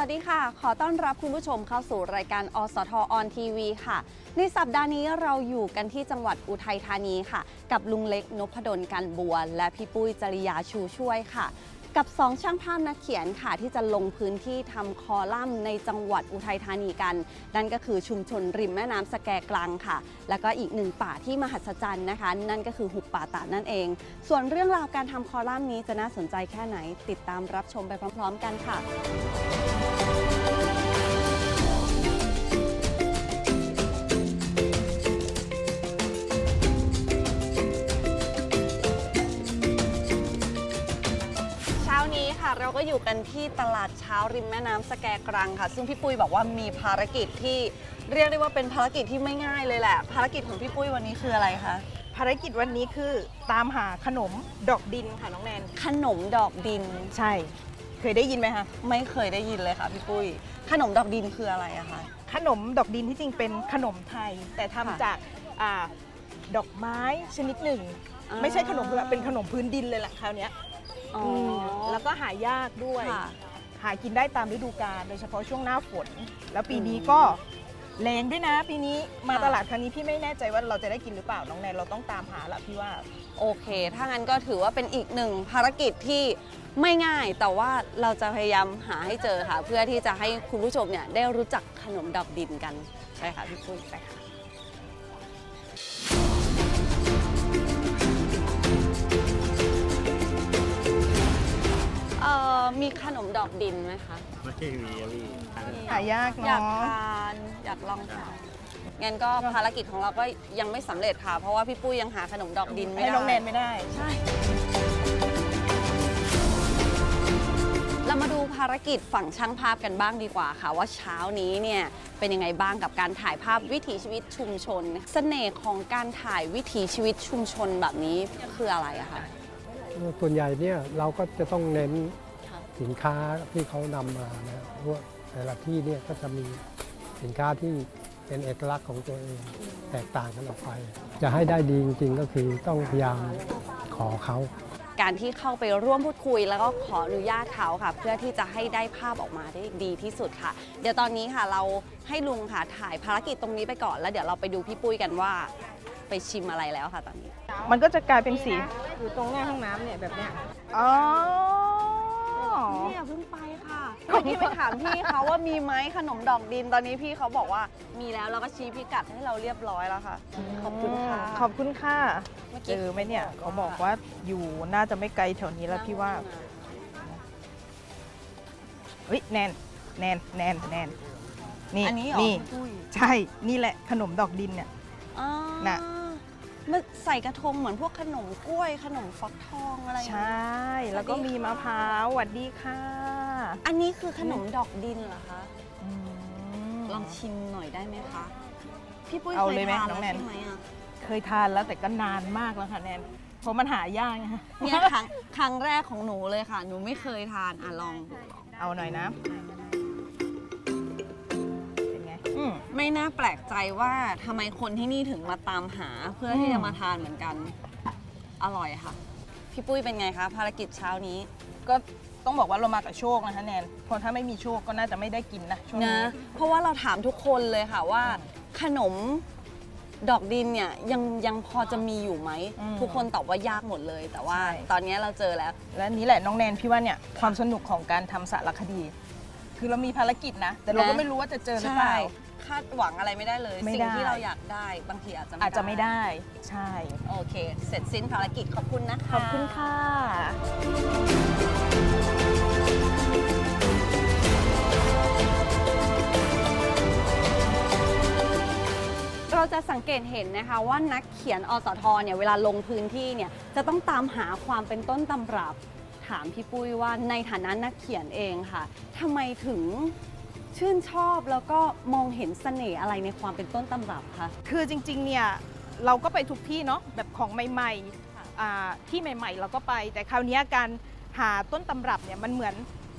วัสดีค่ะ ขอต้อนรับคุณผู้ชมเข้าสู่รายการอสทออนทีวีค่ะ ในสัปดาห์นี้เราอยู่กันที่จังหวัดอุทัยธานีค่ะ กับลุงเล็กนพดลกันบัว และพี่ปุ้ยจริยาชูช่วยค่ะ กับสองช่างภาพนักเขียนค่ะ ที่จะลงพื้นที่ทำคอลัมน์ในจังหวัดอุทัยธานีกัน นั่นก็คือชุมชนริมแม่น้ำสแกกลังค่ะ แล้วก็อีกหนึ่งป่าที่มหัศจรรย์นะคะ นั่นก็คือหุบป่าตาดนั่นเอง ส่วนเรื่องราวการทำคอลัมน์นี้จะน่าสนใจแค่ไหน ติดตามรับชมไปพร้อม ๆ กันค่ะ ค่ะ เราก็อยู่กันที่ตลาดเช้าริมแม่น้ำสแกกรังค่ะ ซึ่งพี่ปุ้ยบอกว่ามีภารกิจที่เรียกได้ว่าเป็นภารกิจที่ไม่ง่ายเลยแหละ ภารกิจของพี่ปุ้ยวันนี้คืออะไรคะ ภารกิจวันนี้คือตามหาขนมดอกดินค่ะน้องแนน ขนมดอกดิน ใช่ เคยได้ยินไหมคะ ไม่เคยได้ยินเลยค่ะพี่ปุ้ย ขนมดอกดินคืออะไรอะคะ ขนมดอกดินที่จริงเป็นขนมไทย แต่ทำค่ะจากอาดอกไม้ชนิดหนึ่ง อ่า ไม่ใช่ขนมแบบเป็นขนมพื้นดินเลยแหละคราวเนี้ย อ๋อมแล้วก็หายากด้วย ค่ะ หากินได้ตามฤดูกาลโดยเฉพาะช่วงหน้าฝน แล้วปีนี้อืมก็แรงด้วยนะ ปีนี้มาค่ะ ตลาดครั้งนี้พี่ไม่แน่ใจว่าเราจะได้กินหรือเปล่าน้องแนนเราต้องตามหาละพี่ว่า โอเค ถ้างั้นก็ถือว่าเป็นอีกหนึ่งภารกิจที่ไม่ง่าย แต่ว่าเราจะพยายามหาให้เจอค่ะ เพื่อที่จะให้คุณผู้ชมเนี่ยได้รู้จักขนมดอกดินกัน ใช่ค่ะพี่ปุ้ยไปค่ะ มีขนมดอกดินไหมคะ ไม่มีอะพี่หายากอยากเนาะทานอยากลองทานงั้นก็ภารกิจของเราก็ยังไม่สำเร็จค่ะ เพราะว่าพี่ปุ้ยยังหาขนมดอกดินไม่ให้ได้น้องแนนไม่ได้ ใช่ เรามาดูภารกิจฝั่งช่างภาพกันบ้างดีกว่าค่ะ ว่าเช้านี้เนี่ยเป็นยังไงบ้างกับการถ่ายภาพวิถีชีวิตชุมชนเสน่ห์ของการถ่ายวิถีชีวิตชุมชนแบบนี้คืออะไรอะคะ ส่วนใหญ่เนี่ยเราก็จะต้องเน้นค่ะ สินค้าที่เขานำมานะเพราะว่าแต่ละที่เนี่ยก็จะมีสินค้าที่เป็นเอกลักษณ์ของตัวเองแตกต่างกันออกไป จะให้ได้ดีจริงๆ ก็คือต้องพยายามขอเขา การที่เข้าไปร่วมพูดคุย แล้วก็ขออนุญาตเขาค่ะ เพื่อที่จะให้ได้ภาพออกมาได้ดีที่สุดค่ะ เดี๋ยวตอนนี้ค่ะเราให้ลุงค่ะถ่ายภารกิจตรงนี้ไปก่อน แล้วเดี๋ยวเราไปดูพี่ปุ้ยกันว่าไปชิมอะไรแล้วค่ะตอนนี้ มันก็จะกลายเป็นสีอยู่ตรงหน้าห้องน้ำเนี่ยแบบเนี้ย อ๋อ พี่อย่าเพิ่งไปค่ะเมื่อกี้ไปถามพี่เขาว่ามีไหมขนมดอกดินตอนนี้พี่เขาบอกว่ามีแล้วแล้วก็ชี้พิกัดให้เราเรียบร้อยแล้วค่ะ ขอบคุณค่ะ ขอบคุณค่ะเมื่อเจกี้อไหมเนี่ยเขาบอกว่าอยู่น่าจะไม่ไกลแถวนี้แล้วพี่ว่าเฮ้ยแนนแนนแนนแนนนี่อันนี้เหรอนี่ พี่ปุ้ยใช่นี่แหละขนมดอกดินเนี่ยอ๋อน่ะ มันใส่กระทงเหมือนพวกขนมกล้วยขนมฟักทองอะไรอย่างใชเงี้ย่แล้วก็มีมะพร้าวสวัสดีค่ะอันนี้คือขนมดอกดินเหรอคะ อืม ลองชิมหน่อยได้ไหมคะ พี่ปุ้ยเอาเคเลยยไหมทานน้แล้อวงแนน ใช่ไหมอะเคยทานแล้วแต่ก็นานมากแล้วค่ะแนนเพราะมันหายากนะเนี่ยครั้งครั้งแรกของหนูเลยค่ะ หนูไม่เคยทานอะลองดูลองเอาหน่อยนะเป็นไงอืม ไม่น่าแปลกใจว่าทำไมคนที่นี่ถึงมาตามหาเพื่อที่อืมจะมาทานเหมือนกัน อร่อยค่ะ พี่ปุ้ยเป็นไงคะ ภารกิจเช้านี้ ก็ต้องบอกว่าเรามากับโชคนะคะแนนเพราะถ้าไม่มีโชคก็น่าจะไม่ได้กินนะช่วงนะ นี้ เพราะว่าเราถามทุกคนเลยค่ะว่า ขนมดอกดินเนี่ยยังยังพอจะมีอยู่ไหม อืมทุกคนตอบว่ายากหมดเลย แต่ว่าใช่ ตอนนี้เราเจอแล้ว และนี่แหละน้องแนนพี่ว่าเนี่ยความสนุกของการทำสารคดี คือเรามีภารกิจนะ แต่เราก็นะไม่รู้ว่าจะเจอหรือเปล่า คาดหวังอะไรไม่ได้เลยสิ่งที่เราอยากได้บางทีอาจจะอาจจะไม่ได้ ใช่ โอเค เสร็จสิ้นภารกิจขอบคุณนะคะ ขอบคุณค่ะ เราจะสังเกตเห็นนะคะว่านักเขียนอสทเนี่ยเวลาลงพื้นที่เนี่ยจะต้องตามหาความเป็นต้นตำรับ ถามพี่ปุ้ยว่าในฐานะนักเขียนเองค่ะทำไมถึง ชื่นชอบแล้วก็มองเห็นเสน่ห์อะไรในความเป็นต้นตำรับคะ คือจริงๆ เนี่ยเราก็ไปทุกที่เนาะแบบของใหม่ๆอ่าที่ใหม่ๆ เราก็ไป แต่คราวเนี้ยการหาต้นตำรับเนี่ยมันเหมือน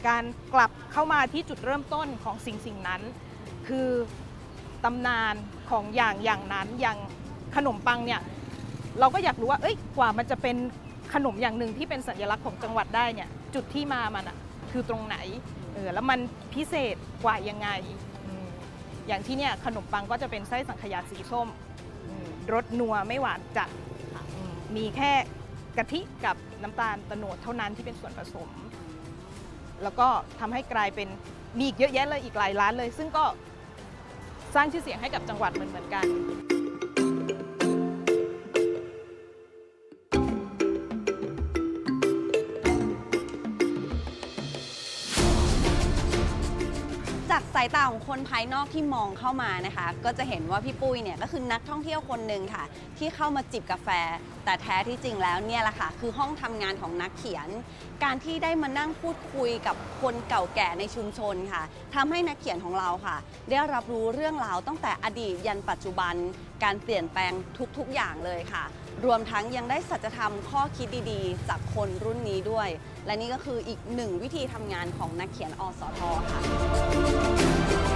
การกลับเข้ามาที่จุดเริ่มต้นของสิ่งสิ่งนั้น คือตำนานของอย่างอย่างนั้นอย่างขนมปังเนี่ยเราก็อยากรู้ว่าเอ้ยกว่ามันจะเป็นขนมอย่างหนึ่งที่เป็นสัญลักษณ์ของจังหวัดได้เนี่ยจุดที่มามันอะคือตรงไหนเออแล้วมันพิเศษกว่ายังไงอืมอย่างที่เนี่ยขนมปังก็จะเป็นไส้สังขยาสีส้มอืมรสนัวไม่หวานจัดอืมมีแค่กะทิกับน้ำตาลตะโนดเท่านั้นที่เป็นส่วนผสม แล้วก็ทำให้กลายเป็นมีอีกเยอะแยะเลยอีกหลายร้านเลย ซึ่งก็สร้างชื่อเสียงให้กับจังหวัดเหมือนเหมือนกันากสายตาของคนภายนอกที่มองเข้ามานะคะ ก็จะเห็นว่าพี่ปุ้ยเนี่ยก็คือนักท่องเที่ยวคนหนึ่งค่ะ ที่เข้ามาจิบกาแฟ แต่แท้ที่จริงแล้วเนี่ยแหละค่ะ คือห้องทำงานของนักเขียน การที่ได้มานั่งพูดคุยกับคนเก่าแก่ในชุมชนค่ะทำให้นักเขียนของเราค่ะ ได้รับรู้เรื่องราวตั้งแต่อดีตยันปัจจุบัน การเปลี่ยนแปลงทุกๆอย่างเลยค่ะ รวมทั้งยังได้สัจธรรมข้อคิดดีๆ จากคนรุ่นนี้ด้วย และนี่ก็คืออีกหนึ่งวิธีทำงานของนักเขียนอสทค่ะ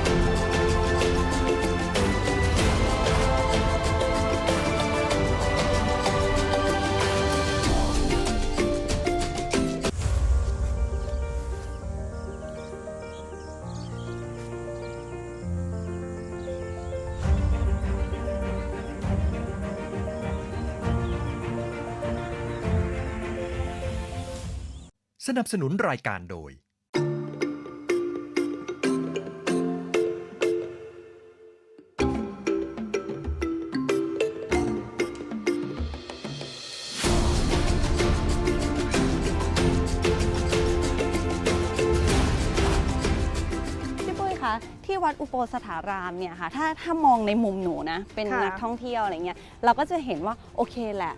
สนับสนุนรายการโดย พี่ปุ้ยคะที่วัดอุโปสถารามเนี่ยค่ะถ้าถ้ามองในมุมหนูนะเป็นค่ะ นักท่องเที่ยวอะไรเงี้ยเราก็จะเห็นว่าโอเคแหละ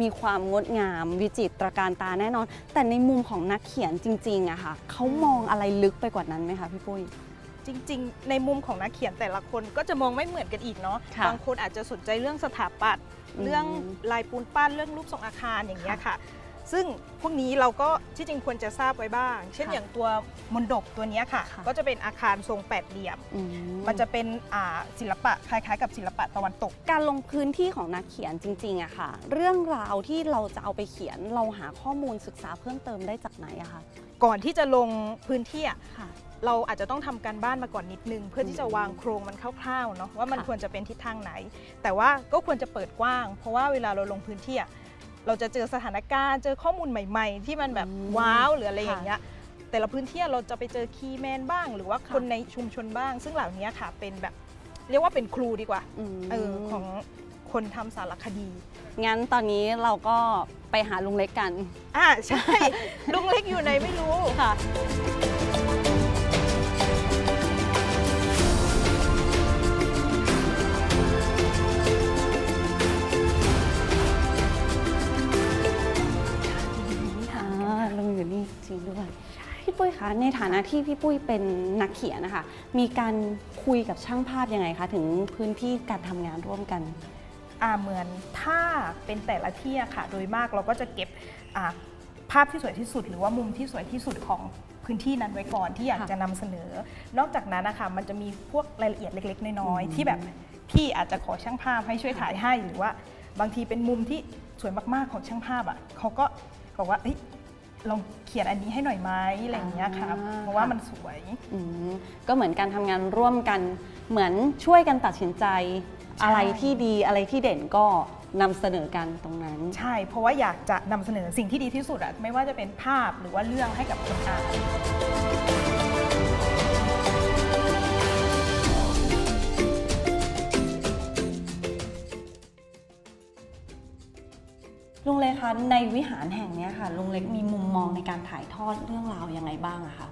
มีความงดงามวิจิตรการตาแน่นอน แต่ในมุมของนักเขียนจริงๆอะค่ะเขามองอะไรลึกไปกว่านั้นไหมคะพี่ปุ้ย จริง ๆ ในมุมของนักเขียนแต่ละคนก็จะมองไม่เหมือนกันอีกเนาะค่ะบางคนอาจจะสนใจเรื่องสถาปัตย์อืมเรื่องลายปูนปั้นเรื่องรูปทรงอาคารอย่างเงี้ยค่ะ ซึ่งพวกนี้เราก็ที่จริงควรจะทราบไว้บ้าง เช่นค่ะอย่างตัวมนดบตัวเนี้ยค่ะค่ะ ก็จะเป็นอาคารทรงแปดเหลี่ยมอืมันจะเป็นอ่าศิลปะคล้ายๆ กับศิลปะตะวันตก การลงพื้นที่ของนักเขียนจริงๆอะค่ะ เรื่องราวที่เราจะเอาไปเขียนเราหาข้อมูลศึกษาเพิ่มเติมได้จากไหนอะคะก่อนที่จะลงพื้นที่อะค่ะเราอาจจะต้องทำการบ้านมาก่อนนิดนึง เพื่อที่จะวางโครงมันคร่าวๆเนาะว่ามันค่ะควรจะเป็นทิศทางไหน แต่ว่าก็ควรจะเปิดกว้าง เพราะว่าเวลาเราลงพื้นที่อะ เราจะเจอสถานการณ์เจอข้อมูลใหม่ ๆ ที่มันแบบอืมว้าวหรืออะไรค่ะอย่างเงี้ยแต่ละพื้นที่เราจะไปเจอคีย์แมนบ้าง หรือว่าค่ะคนในชุมชนบ้าง ซึ่งเหล่านี้ค่ะเป็นแบบเรียกว่าเป็นครูดีกว่าอืมเออของคนทำสารคดี งั้นตอนนี้เราก็ไปหาลุงเล็กกัน อ่าใช่ ลุงเล็กอยู่ไหนไม่รู้ค่ะ ด้วยพี่ปุ้ยคะในฐานะที่พี่ปุ้ยเป็นนักเขียนนะคะ มีการคุยกับช่างภาพยังไงคะ ถึงพื้นที่การทำงานร่วมกัน อ่าเหมือนถ้าเป็นแต่ละที่อะค่ะ โดยมากเราก็จะเก็บอ่าภาพที่สวยที่สุด หรือว่ามุมที่สวยที่สุดของพื้นที่นั้นไว้ก่อนที่อยากค่ะจะนำเสนอ นอกจากนั้นนะคะมันจะมีพวกรายละเอียดเล็ก ๆ น้อยอืมๆที่แบบพี่อาจจะขอช่างภาพให้ช่วยถ่ายให้หรือว่า บางทีเป็นมุมที่สวยมากๆของช่างภาพอะเขาก็บอกว่าเอ้ย ลองเขียนอันนี้ให้หน่อยไหมอะไรอย่างเงี้ยค่ะ อ่า เพราะว่ามันสวย อืมก็เหมือนการทำงานร่วมกันเหมือนช่วยกันตัดสินใจ ใช่ อะไรที่ดีอะไรที่เด่นก็นำเสนอกันตรงนั้น ใช่ เพราะว่าอยากจะนำเสนอสิ่งที่ดีที่สุดอะไม่ว่าจะเป็นภาพหรือว่าเรื่องให้กับคนอ่าน ลุงเล็กคะในวิหารแห่งนี้ค่ะลุงเล็กมีมุมมองในการถ่ายทอดเรื่องราวยังไงบ้างอะคะ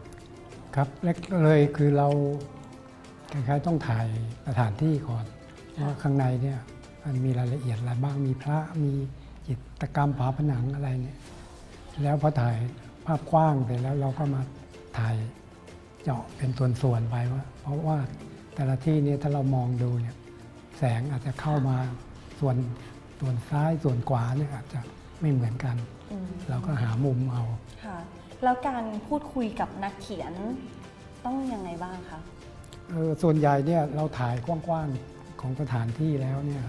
ครับแรกเลยคือเราคล้ายๆต้องถ่ายสถานที่ก่อนว่าข้างในเนี่ยมันมีรายละเอียดอะไรบ้างมีพระมีจิตกรรมฝาผนังอะไรเนี่ยแล้วพอถ่ายภาพกว้างเสร็จแล้วเราก็มาถ่ายเจาะเป็นส่วนๆไปว่า เพราะว่าแต่ละที่เนี่ยถ้าเรามองดูเนี่ยแสงอาจจะเข้ามาส่วน ส่วนซ้ายส่วนขวาเนี่ยอาจจะไม่เหมือนกัน อืมเราก็หามุมเอา ค่ะ แล้วการพูดคุยกับนักเขียนต้องยังไงบ้างคะ เออส่วนใหญ่เนี่ยเราถ่ายกว้างๆของสถานที่แล้วเนี่ย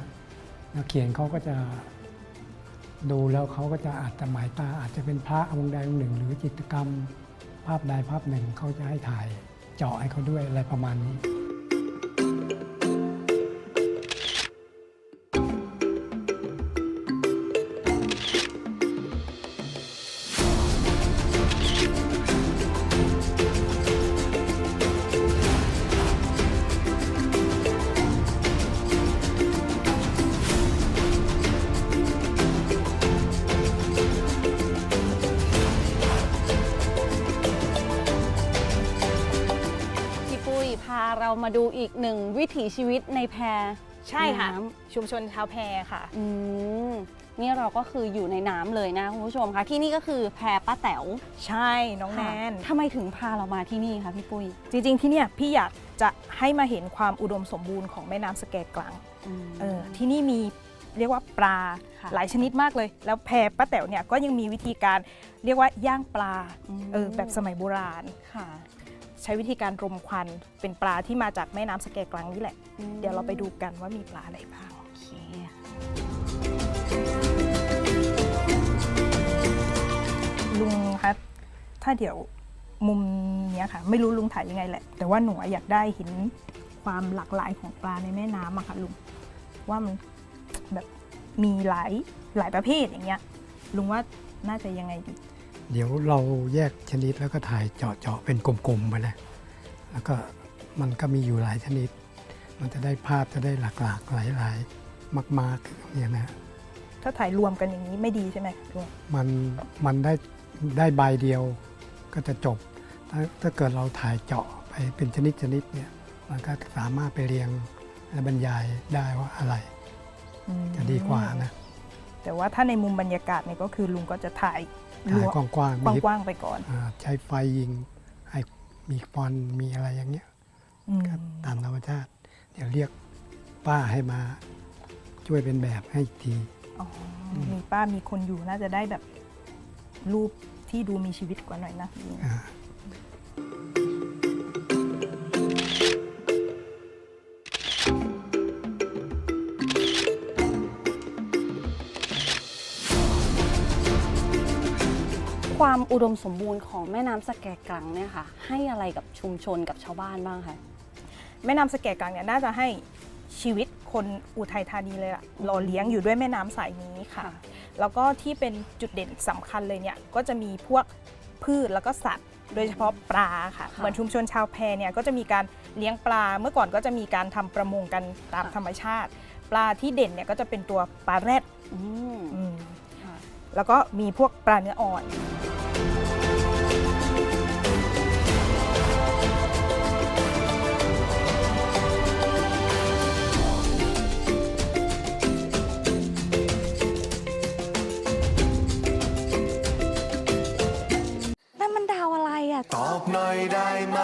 นักเขียนเขาก็จะดูแล้วเขาก็จะอาจจะหมายตาอาจจะเป็นพระองค์ใดองค์หนึ่ง หรือจิตรกรรมภาพใดภาพหนึ่งเขาจะให้ถ่ายเจาะให้เขาด้วยอะไรประมาณนี้ มาดูอีกหนึ่งวิถีชีวิตในแพใช่ค่ะ น้ชุมชนชาวแพค่ะอืมนี่เราก็คืออยู่ในน้ำเลยนะคุณผู้ชมคะที่นี่ก็คือแพป้าแต๋วใช่น้องแนนทำไมถึงพาเรามาที่นี่คะพี่ปุ้ยจริงๆที่เนี่ยพี่อยากจะให้มาเห็นความอุดมสมบูรณ์ของแม่น้ำสแกกลังเออที่นี่มีเรียกว่าปลาค่ะ หลายชนิดมากเลย แล้วแพป้าแต๋วเนี่ยก็ยังมีวิธีการเรียกว่าย่างปลามเออแบบสมัยโบราณ ค่ะ ใช้วิธีการรมควันเป็นปลาที่มาจากแม่น้ำสแกกลังนี่แหละอืมเดี๋ยวเราไปดูกันว่ามีปลาอะไรบ้างโอเคลุงคะถ้าเดี๋ยวมุมเนี้ยค่ะ ไม่รู้ลุงถ่ายยังไงแหละ แต่ว่าหนูอยากได้เห็นความหลากหลายของปลาในแม่น้ำอะค่ะลุงว่ามันแบบมีหลายหลายประเภทอย่างเงี้ยลุงว่าน่าจะยังไงดี เดี๋ยวเราแยกชนิดแล้วก็ถ่ายเจาะเจาะเป็นกลมๆไปเลยแล้วก็มันก็มีอยู่หลายชนิด มันจะได้ภาพจะได้หลากๆหลายๆมากๆเนี่ยนะถ้าถ่ายรวมกันอย่างนี้ไม่ดีใช่ไหมลุงมันมันได้ได้ใบเดียวก็จะจบ ถ้าถ้าเกิดเราถ่ายเจาะไปเป็นชนิดชนิดๆเนี่ยมันก็สามารถไปเรียงและบรรยายได้ว่าอะไรอืมจะดีกว่านะ แต่ว่าถ้าในมุมบรรยากาศเนี่ยก็คือลุงก็จะถ่ายร ถ่ายวมกว้างๆมีกว้างๆไปก่อน อ่าใช้ไฟยิงให้มีควันมีอะไรอย่างเงี้ยอืมก็ตามธรรมชาติ เดี๋ยวเรียกป้าให้มา ช่วยเป็นแบบให้อีกที อ๋อมีป้ามีคนอยู่น่าจะได้แบบรูปที่ดูมีชีวิตกว่าหน่อยนะลุงอ่า ความอุดมสมบูรณ์ของแม่น้ำสแกกลังเนี่ยค่ะ ให้อะไรกับชุมชนกับชาวบ้านบ้างคะแม่น้ำสแกกลางเนี่ยน่าจะให้ชีวิตคนอุทัยธานีเลยล่ะหล่อเลี้ยงอยู่ด้วยแม่น้ำสายนี้ค่ะ แล้วก็ที่เป็นจุดเด่นสำคัญเลยเนี่ยก็จะมีพวกพืชแล้วก็สัตว์ โดยเฉพาะปลาค่ะค่ะเหมือนชุมชนชาวแพเนี่ยก็จะมีการเลี้ยงปลา เมื่อก่อนก็จะมีการทำประมงกันตามค่ะธรรมชาติ ปลาที่เด่นเนี่ยก็จะเป็นตัวปลาแรดอืมอืมค่ะ แล้วก็มีพวกปลาเนื้ออ่อน นั่นมันดาวอะไรอะ ตอบหน่อยได้ไหม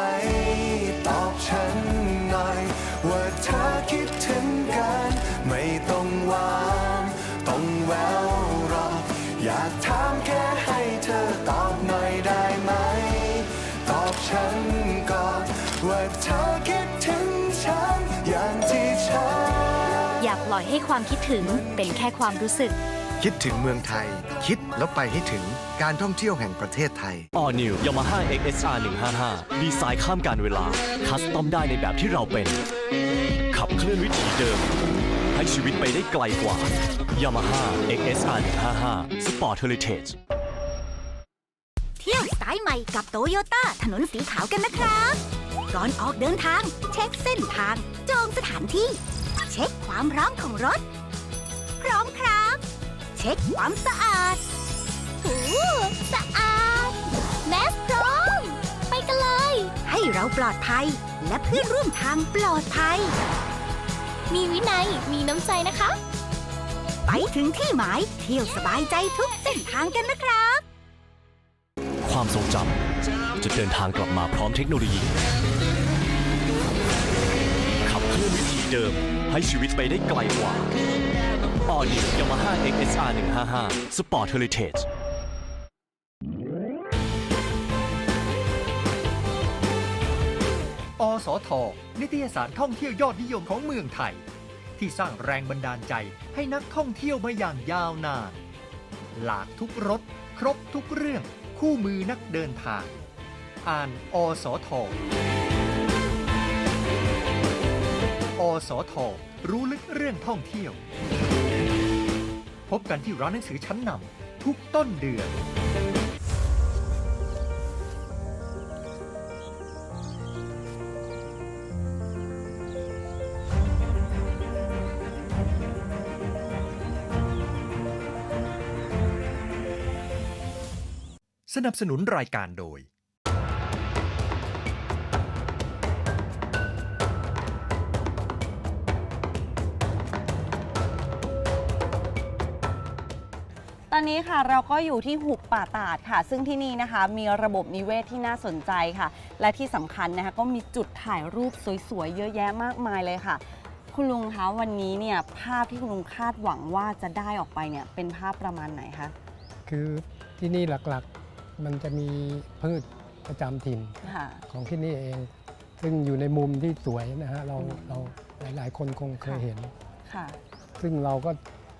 ให้ความคิดถึงเป็นแค่ความรู้สึก คิดถึงเมืองไทย คิดแล้วไปให้ถึงการท่องเที่ยวแห่งประเทศไทย All New Yamaha XSR 155ดีไซน์ข้ามการเวลา คัสตอมได้ในแบบที่เราเป็น ขับเคลื่อนวิถีเดิม ให้ชีวิตไปได้ไกลกว่า Yamaha XSR 155 Sport Heritage เที่ยวสไตล์ใหม่กับโตโยต้าถนนสีขาวกันนะครับ ก่อนออกเดินทาง เช็คเส้นทาง จองสถานที่ เช็คความพร้อมของรถ พร้อมครับ เช็คความสะอาดหูสะอาด แมสพร้อม ไปกันเลย ให้เราปลอดภัย และเพื่อนร่วมทางปลอดภัย มีวินัย มีน้ำใจนะคะ ไปถึงที่หมายเที่ยวสบายใจทุกเส้นทางกันนะครับ ความทรงจำจะเดินทางกลับมาพร้อมเทคโนโลยี ขับเคลื่อนวิถีเดิม ให้ชีวิตไปได้ไกลกว่า All New Yamaha XSR 155 Sport Heritage อสท นิตยสารท่องเที่ยวยอดนิยมของเมืองไทย ที่สร้างแรงบันดาลใจให้นักท่องเที่ยวมาอย่างยาวนาน หลากทุกรสครบทุกเรื่องคู่มือนักเดินทาง อ่านอสท อสทรู้ลึกเรื่องท่องเที่ยว พบกันที่ร้านหนังสือชั้นนำทุกต้นเดือนสนับสนุนรายการโดย อนนี้ค่ะเราก็อยู่ที่หุบป่าตาดค่ะ ซึ่งที่นี่นะคะ มีระบบนิเวศที่น่าสนใจค่ะ และที่สำคัญนะคะก็มีจุดถ่ายรูปสวยๆ เยอะแยะมากมายเลยค่ะ คุณลุงคะวันนี้เนี่ยภาพที่คุณลุงคาดหวังว่าจะได้ออกไปเนี่ยเป็นภาพประมาณไหนคะคือที่นี่หลักๆมันจะมีพืชประจำถิ่นค่ะ ของที่นี่เอง ซึ่งอยู่ในมุมที่สวยนะฮะเราอืม เราหลายๆ คนคงเคยค่ะเห็น ค่ะ ซึ่งเราก็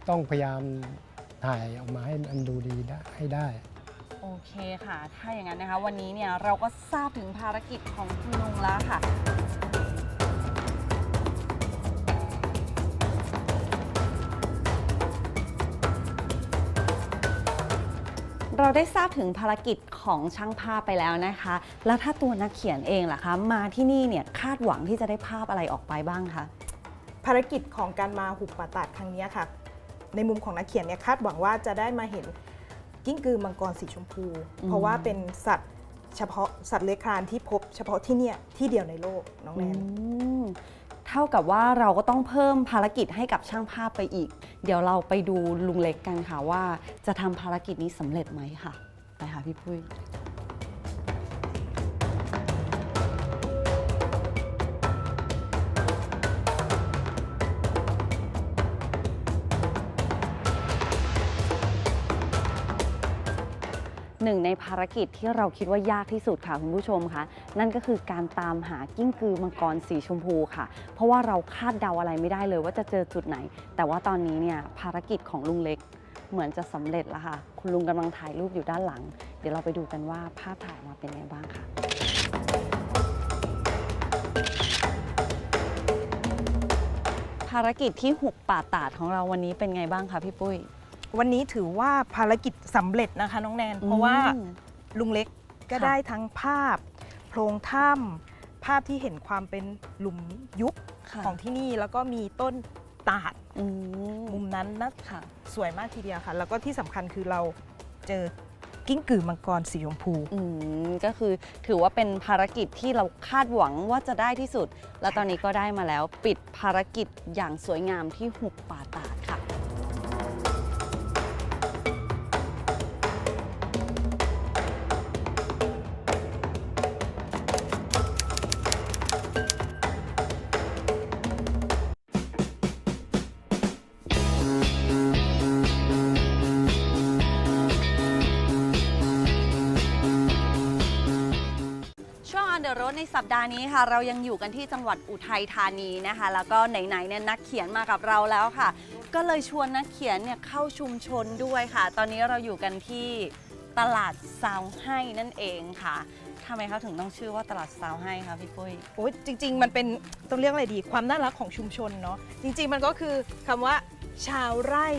ต้องพยายาม ถ่ายออกมาให้มันดูดีได้ให้ได้ โอเคค่ะ ถ้าอย่างนั้นนะคะ วันนี้เนี่ยเราก็ทราบถึงภารกิจของคุณลุงแล้วค่ะ เราได้ทราบถึงภารกิจของช่างภาพไปแล้วนะคะ แล้วถ้าตัวนักเขียนเองล่ะคะ มาที่นี่เนี่ยคาดหวังที่จะได้ภาพอะไรออกไปบ้างคะ ภารกิจของการมาหุบป่าตาดครั้งเนี้ยค่ะ ในมุมของนักเขียนเนี่ยคาดหวังว่าจะได้มาเห็นกิ้งกือมังกรสีชมพู เพราะว่าเป็นสัตว์เฉพาะสัตว์เลื้อยคลานที่พบเฉพาะที่เนี่ยที่เดียวในโลกน้องแนนอืมเท่ากับว่าเราก็ต้องเพิ่มภารกิจให้กับช่างภาพไปอีก เดี๋ยวเราไปดูลุงเล็กกันค่ะว่า จะทำภารกิจนี้สำเร็จไหมค่ะ ไปค่ะพี่ปุ้ย หนึ่งในภารกิจที่เราคิดว่ายากที่สุดค่ะคุณผู้ชมคะนั่นก็คือการตามหากิ้งกือมังกรสีชมพูค่ะ เพราะว่าเราคาดเดาอะไรไม่ได้เลยว่าจะเจอจุดไหน แต่ว่าตอนนี้เนี่ยภารกิจของลุงเล็กเหมือนจะสำเร็จแล้วค่ะ คุณลุงกำลังถ่ายรูปอยู่ด้านหลัง เดี๋ยวเราไปดูกันว่าภาพถ่ายมาเป็นยังไงบ้างค่ะภารกิจที่หุบป่าตาดของเราวันนี้เป็นไงบ้างคะพี่ปุ้ย วันนี้ถือว่าภารกิจสำเร็จนะคะน้องแนน เพราะว่าอืม ลุงเล็กก็ค่ะ ได้ทั้งภาพ โพรงถ้ำภาพที่เห็นความเป็นหลุมยุบค่ะของที่นี่แล้วก็มีต้นตาดอืมมุมนั้นนะค่ะ สวยมากทีเดียวค่ะ แล้วก็ที่สำคัญคือเราเจอกิ้งกือมังกรสีชมพู อืมก็คือถือว่าเป็นภารกิจที่เราคาดหวังว่าจะได้ที่สุด แล้วตอนนี้ก็ได้มาแล้ว ปิดภารกิจอย่างสวยงามที่หุบป่าตาด ปดาห์นี้ค่ะ เรายังอยู่กันที่จังหวัดอุทัยธานีนะคะ แล้วก็ไหนๆเนี่ยนักเขียนมากับเราแล้วค่ะ ก็เลยชวนนักเขียนเนี่ยเข้าชุมชนด้วยค่ะ ตอนนี้เราอยู่กันที่ตลาดซาวให้นั่นเองค่ะทำไมเขาถึงต้องชื่อว่าตลาดซาวให้คะพี่ปุ้ย โอ้ยจริง ๆ มันเป็นต้องเรียกอะไรดี ความน่ารักของชุมชนเนาะจริง ๆ มันก็คือคำว่าชาวไร่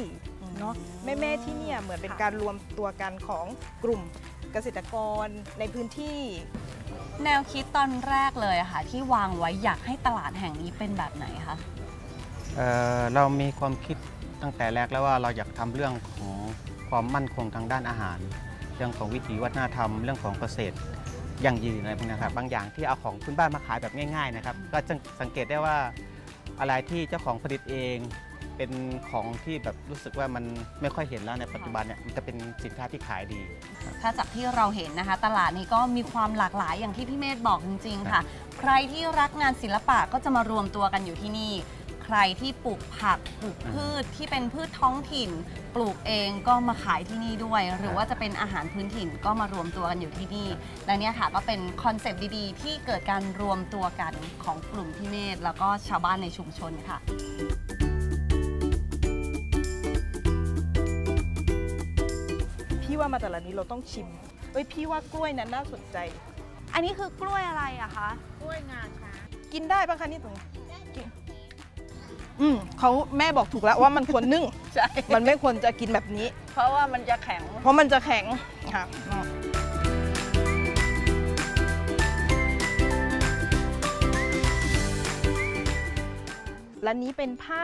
เนาะแม่ๆที่เนี่ยเหมือนเป็นการรวมตัวกันของกลุ่มเกษตรกรในพื้นที่ แนวคิดตอนแรกเลยอะค่ะ ที่วางไว้อยากให้ตลาดแห่งนี้เป็นแบบไหนคะ เอ่อเรามีความคิดตั้งแต่แรกแล้วว่าเราอยากทำเรื่องของความมั่นคงทางด้านอาหาร เรื่องของวิถีวัฒนธรรม เรื่องของเกษตรยั่งยืนอะไรพวกนี้ครับ บางอย่างที่เอาของพื้นบ้านมาขายแบบง่าย ๆ นะครับ ก็จะสังเกตได้ว่าอะไรที่เจ้าของผลิตเอง เป็นของที่แบบรู้สึกว่ามันไม่ค่อยเห็นแล้วในปัจจุบันเนี่ยมันจะเป็นสินค้าที่ขายดี ถ้าจากที่เราเห็นนะคะ ตลาดนี้ก็มีความหลากหลายอย่างที่พี่เมธบอกจริง ๆ ค่ะ ใครที่รักงานศิลปะก็จะมารวมตัวกันอยู่ที่นี่ ใครที่ปลูกผักปลูกพืชที่เป็นพืชท้องถิ่น ปลูกเองก็มาขายที่นี่ด้วย หรือว่าจะเป็นอาหารพื้นถิ่นก็มารวมตัวกันอยู่ที่นี่และเนี่ยค่ะก็เป็นคอนเซปต์ดีๆ ที่เกิดการรวมตัวกันของกลุ่มพี่เมธแล้วก็ชาวบ้านในชุมชนค่ะ พี่ว่ามาแต่ละนี้เราต้องชิมเอ้ยพี่ว่ากล้วยนั้นน่าสนใจ อันนี้คือกล้วยอะไรอะคะกินได้ปะคะนี่ตรงกินอืมเขาแม่บอกถูกแล้วว่ามันควรนึ่ง ใช่ มันไม่ควรจะกินแบบนี้ เพราะว่ามันจะแข็ง เพราะมันจะแข็งค่ะและนี้เป็นผ้า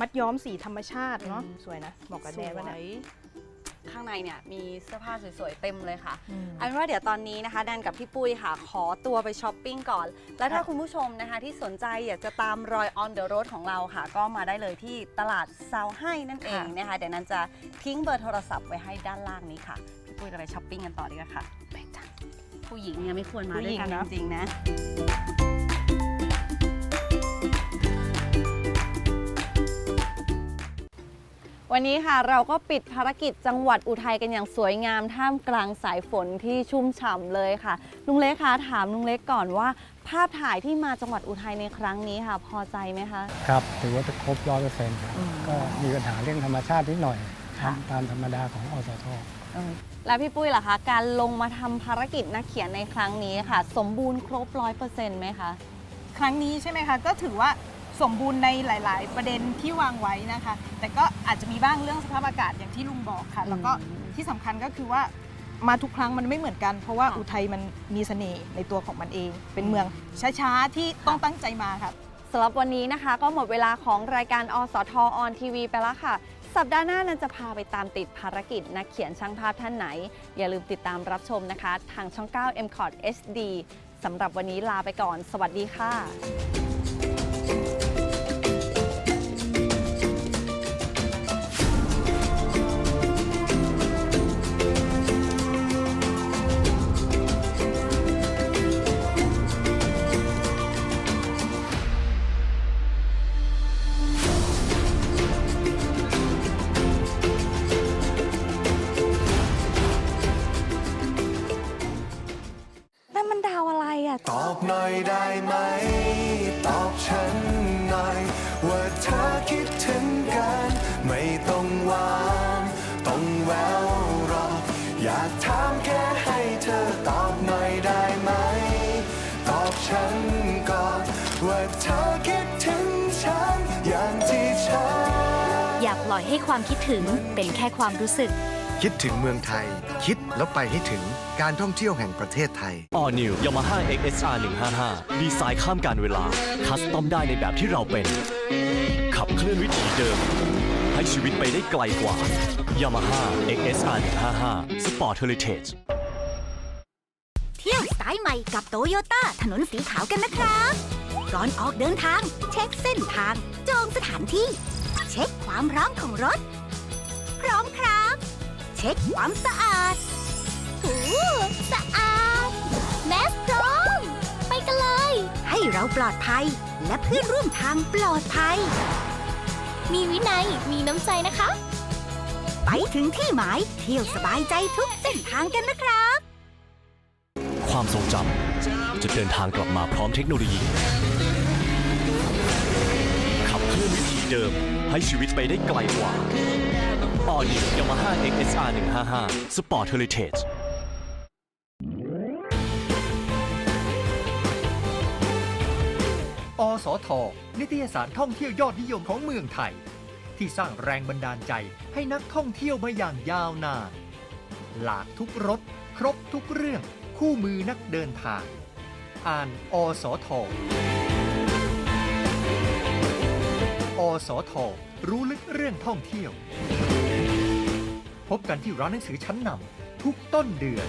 มัดย้อมสีธรรมชาติเนาะอืมสวยนะเหมาะกับสแดนวว่ายเนี่ย ข้างในเนี่ยมีเสื้อผ้าสวยๆเต็มเลยค่ะอืมเอาเป็นว่าเดี๋ยวตอนนี้นะคะแดนกับพี่ปุ้ยค่ะ ขอตัวไปช้อปปิ้งก่อน แล้วถ้าค่ะคุณผู้ชมนะคะที่สนใจอยากจะตามรอย on the road ของเราค่ะ ก็มาได้เลยที่ตลาดซาวให้นั่นเองนะคะเดี๋ยวนั้นจะทิ้งเบอร์โทรศัพท์ไว้ให้ด้านล่างนี้ค่ะพี่ปุ้ยเราไปช้อปปิ้งกันต่อดีกว่าค่ะไปจ้ะผู้หญิงเนี่ยไม่ควรมาด้วยกันจริงๆนะ วันนี้ค่ะเราก็ปิดภารกิจจังหวัดอุทัยกันอย่างสวยงามท่ามกลางสายฝนที่ชุ่มฉ่ำเลยค่ะ ลุงเล็กคะถามลุงเล็กก่อนว่า ภาพถ่ายที่มาจังหวัดอุทัยในครั้งนี้ค่ะ พอใจไหมคะ ครับ ถือว่าครบร้อยเปอร์เซ็นต์ครับอืมก็มีปัญหาเรื่องธรรมชาตินิดหน่อยค่ะตามธรรมดาของอสทแล้วพี่ปุ้ยล่ะคะ การลงมาทำภารกิจนักเขียนในครั้งนี้ค่ะ สมบูรณ์ครบร้อยเปอร์เซ็นต์ไหมคะครั้งนี้ใช่ไหมคะก็ถือว่า สมบูรณ์ในหลาย ๆ ประเด็นที่วางไว้นะคะ แต่ก็อาจจะมีบ้างเรื่องสภาพอากาศอย่างที่ลุงบอกค่ะ แล้วก็อืมที่สำคัญก็คือว่ามาทุกครั้งมันไม่เหมือนกัน เพราะว่าค่ะอุทัยมันมีเสน่ห์ในตัวของมันเอง เป็นเมืองช้าๆที่ต้องตั้งใจมาค่ะสำหรับวันนี้นะคะ ก็หมดเวลาของรายการอสทออนทีวีไปแล้วค่ะสัปดาห์หน้านั้นจะพาไปตามติดภารกิจนักเขียนช่างภาพท่านไหน อย่าลืมติดตามรับชมนะคะ ทางช่อง 9 m c o t HD สำหรับวันนี้ลาไปก่อน สวัสดีค่ะ ค่ความรู้สึก คิดถึงเมืองไทย คิดแล้วไปให้ถึงการท่องเที่ยวแห่งประเทศไทย All New Yamaha XSR 155ดีไซน์ข้ามการเวลา คัสตอมได้ในแบบที่เราเป็น ขับเคลื่อนวิถีเดิม ให้ชีวิตไปได้ไกลกว่า Yamaha XSR 155 Sport Heritage เที่ยวสไตล์ใหม่กับโตโยต้าถนนสีขาวกันนะครับ ก่อนออกเดินทาง เช็คเส้นทาง จองสถานที่ เช็คความพร้อมของรถ พร้อมครับ เช็คความสะอาดหูสะอาด แมสพร้อม ไปกันเลย ให้เราปลอดภัย และเพื่อนร่วมทางปลอดภัย มีวินัย มีน้ำใจนะคะ ไปถึงที่หมายเที่ยวสบายใจทุกเส้นทางกันนะครับ ความทรงจำจะเดินทางกลับมาพร้อมเทคโนโลยี ขับเคลื่อนวิถีเดิมให้ชีวิตไปได้ไกลกว่า All New Yamaha XSR 155 Sport Heritage อสท นิตยสารท่องเที่ยวยอดนิยมของเมืองไทย ที่สร้างแรงบันดาลใจให้นักท่องเที่ยวมาอย่างยาวนาน หลากทุกรสครบทุกเรื่อง คู่มือนักเดินทาง อ่านอสท อสท รู้ลึกเรื่องท่องเที่ยว พบกันที่ร้านหนังสือชั้นนำทุกต้นเดือน